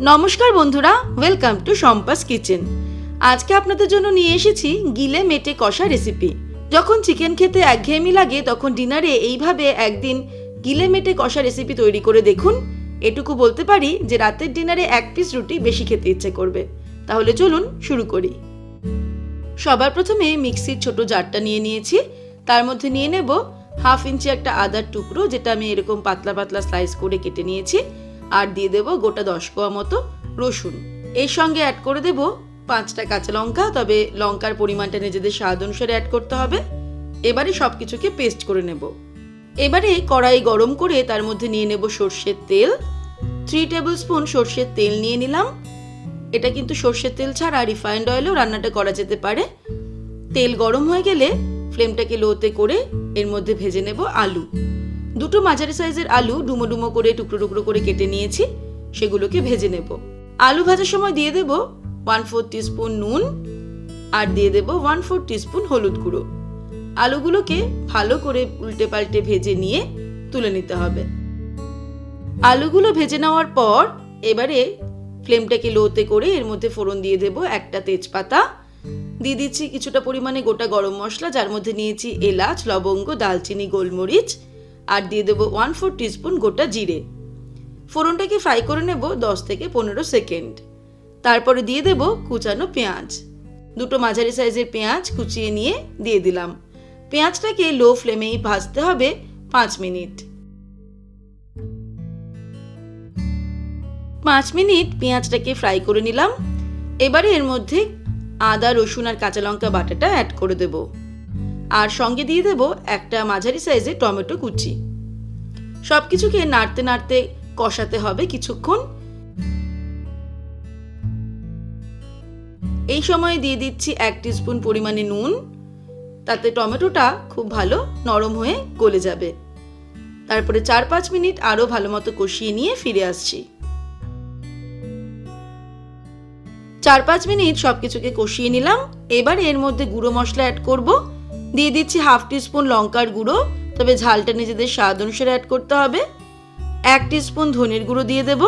নমস্কার বন্ধুরা welcome to সম্পাস kitchen আজকে আপনাদের জন্য নিয়ে এসেছি গিলে মেটে কষা রেসিপি যখন চিকেন খেতে একঘেয়েমি লাগে, তখন ডিনারে এইভাবে একদিন গিলে মেটে কষা রেসিপি তৈরি করে দেখুন। এটুকু বলতে পারি যে রাতের ডিনারে এক পিস রুটি বেশি খেতে ইচ্ছে করবে। তাহলে চলুন শুরু করি। সবার প্রথমে মিক্সির ছোট জারটা নিয়ে নিয়েছি। তার মধ্যে নিয়ে নেব হাফ ইঞ্চি একটা আদার টুকরো, যেটা আমি এরকম পাতলা পাতলা স্লাইস করে কেটে নিয়েছি। আর দিয়ে দেব গোটা দশ কোয়া মতো রসুন। এর সঙ্গে অ্যাড করে দেব পাঁচটা কাঁচা লঙ্কা, তবে লঙ্কার পরিমাণটা নিজেদের স্বাদ অনুসারে অ্যাড করতে হবে। এবারে সব কিছুকে পেস্ট করে নেব। এবারে কড়াই গরম করে তার মধ্যে নিয়ে নেব সর্ষের তেল। থ্রি টেবিল স্পুন সর্ষের তেল নিয়ে নিলাম। এটা কিন্তু সর্ষের তেল ছাড়া রিফাইন্ড অয়েলেও রান্নাটা করা যেতে পারে। তেল গরম হয়ে গেলে ফ্লেমটাকে লোতে করে এর মধ্যে ভেজে নেব আলু। দুটো মাঝারি সাইজের আলু ডুমো ডুমো করে, টুকরো টুকরো করে কেটে নিয়েছি, সেগুলোকে ভেজে নেব। আলু ভাজার সময় দিয়ে দেব ওয়ান ফোর টিস্পুন নুন আর দিয়ে দেব ওয়ান ফোর টিস্পুন হলুদ গুঁড়ো। আলুগুলোকে ভালো করে উল্টে পাল্টে ভেজে নিয়ে তুলে নিতে হবে। আলুগুলো ভেজে নেওয়ার পর এবারে ফ্লেমটাকে লোতে করে এর মধ্যে ফোড়ন দিয়ে দেব একটা তেজপাতা। দিয়ে দিচ্ছি কিছুটা পরিমাণে গোটা গরম মশলা, যার মধ্যে নিয়েছি এলাচ, লবঙ্গ, দালচিনি, গোলমরিচ আর দিয়ে দেবো ওয়ান ফোর টিস্পুন গোটা জিরে। ফোড়নটাকে ফ্রাই করে নেব দশ থেকে পনেরো সেকেন্ড তারপরে দিয়ে দেব কুচানো পেঁয়াজ। দুটো মাঝারি সাইজের পেঁয়াজ কুচিয়ে নিয়ে দিয়ে দিলাম। পেঁয়াজটাকে লো ফ্লেমেই ভাজতে হবে পাঁচ মিনিট। পাঁচ মিনিট পেঁয়াজটাকে ফ্রাই করে নিলাম। এবারে এর মধ্যে আদা, রসুন আর কাঁচা লঙ্কা বাটাটা অ্যাড করে দেব। আর সঙ্গে দিয়ে দেব একটা মাঝারি সাইজের টমেটো কুচি। সব কিছুকে নাড়তে নাড়তে কষাতে হবে কিছুক্ষণ। এই সময় দিয়ে দিচ্ছি এক স্পুন পরিমাণে নুন। তাতে টমেটোটা খুব ভালো নরম হয়ে গলে যাবে। তারপরে চার পাঁচ মিনিট আরও ভালো মতো কষিয়ে নিয়ে ফিরে আসছি। চার পাঁচ মিনিট সব কিছুকে কষিয়ে নিলাম। এবার এর মধ্যে গুঁড়ো মশলা অ্যাড করব। দিয়ে দিচ্ছি হাফ টিস্পুন লঙ্কার গুঁড়ো, তবে ঝালটা নিজেদের স্বাদ অনুসারে অ্যাড করতে হবে। এক টিস্পুন ধনের গুঁড়ো দিয়ে দেব,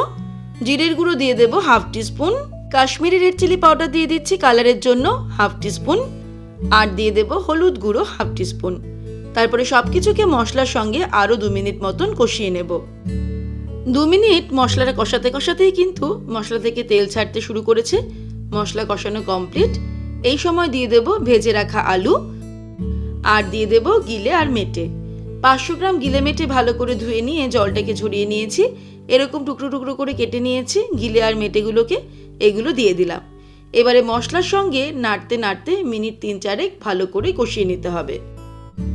জিরের গুঁড়ো দিয়ে দেব half teaspoon, Kashmiri red chilli powder দিয়ে দিচ্ছি কালারের জন্য হাফ টিস্পুন, আর দিয়ে দেব হলুদ গুঁড়ো হাফ টিস্পুন। তারপরে সব কিছুকে মশলার সঙ্গে আরও দু মিনিট মতন কষিয়ে নেব। দু মিনিট মশলাটা কষাতে কষাতেই কিন্তু মশলা থেকে তেল ছাড়তে শুরু করেছে। মশলা কষানো কমপ্লিট। এই সময় দিয়ে দেব ভেজে রাখা আলু আর দিয়ে দেব গিলে আর মেটে। পাঁচশো গ্রাম গিলে মেটে ভালো করে ধুয়ে নিয়ে জলটাকে ঝরিয়ে নিয়েছি। এরকম টুকরো টুকরো করে কেটে নিয়েছি, গিলে আর মেটেগুলোকে, এগুলো দিয়ে দিলাম। এবারে মশলার সঙ্গে নাড়তে নাড়তে মিনিট তিন চারেক ভালো করে কষিয়ে নিতে হবে।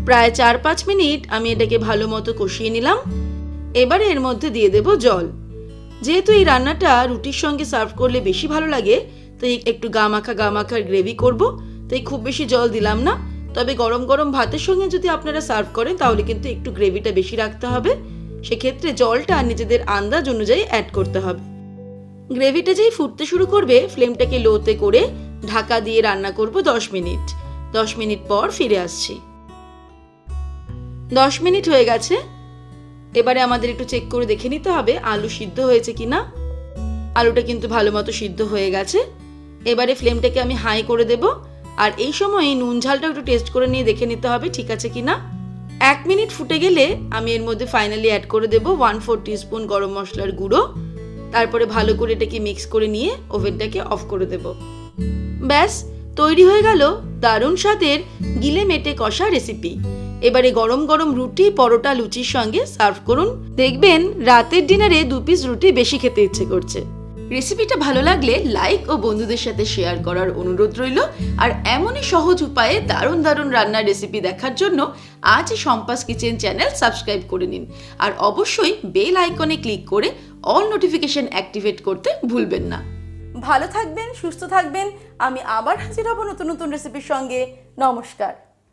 প্রায় চার পাঁচ মিনিট আমি এটাকে ভালো মতো কষিয়ে নিলাম। এবারে এর মধ্যে দিয়ে দেব জল। যেহেতু এই রান্নাটা রুটির সঙ্গে সার্ভ করলে বেশি ভালো লাগে, তাই একটু গা মাখা গা মাখার গ্রেভি করব, তাই খুব বেশি জল দিলাম না। তবে গরম গরম ভাতের সঙ্গে যদি আপনারা সার্ভ করেন, তাহলে কিন্তু একটু গ্রেভিটা বেশি রাখতে হবে। সেক্ষেত্রে জলটা নিজেদের আন্দাজ অনুযায়ী অ্যাড করতে হবে। গ্রেভিটা যেই ফুটতে শুরু করবে, ফ্লেমটাকে লোতে করে ঢাকা দিয়ে রান্না করব দশ মিনিট। দশ মিনিট পর ফিরে আসছি। দশ মিনিট হয়ে গেছে। এবারে আমাদের একটু চেক করে দেখে নিতে হবে, আলু সিদ্ধ হয়েছে কিনা। আলুটা কিন্তু ভালো মতো সিদ্ধ হয়ে গেছে। এবারে ফ্লেমটাকে আমি হাই করে দেব। আর এই সময় নুন ঝালটা একটু টেস্ট করে নিয়ে দেখে নিতে হবে, ঠিক আছে কিনা এক মিনিট ফুটে গেলে আমি এর মধ্যে ফাইনালি অ্যাড করে দেব ওয়ান ফোর টিস্পুন গরম মশলার গুঁড়ো। তারপরে ভালো করে এটাকে মিক্স করে নিয়ে ওভেনটাকে অফ করে দেব। ব্যাস, তৈরি হয়ে গেল দারুণ স্বাদের গিলে মেটে কষা রেসিপি এবারে গরম গরম রুটি, পরোটা, লুচির সঙ্গে সার্ভ করুন। দেখবেন রাতের ডিনারে দু পিস রুটি বেশি খেতে ইচ্ছে করছে। রেসিপিটা ভালো লাগলে লাইক ও বন্ধুদের সাথে শেয়ার করার অনুরোধ রইল। আর এমনই সহজ উপায়ে দারুণ দারুণ রান্নার রেসিপি দেখার জন্য আজই সম্পাস কিচেন চ্যানেল সাবস্ক্রাইব করে নিন। আর অবশ্যই বেল আইকনে ক্লিক করে অল নোটিফিকেশন অ্যাক্টিভেট করতে ভুলবেন না। ভালো থাকবেন, সুস্থ থাকবেন। আমি আবার হাজির হব নতুন নতুন রেসিপির সঙ্গে। নমস্কার।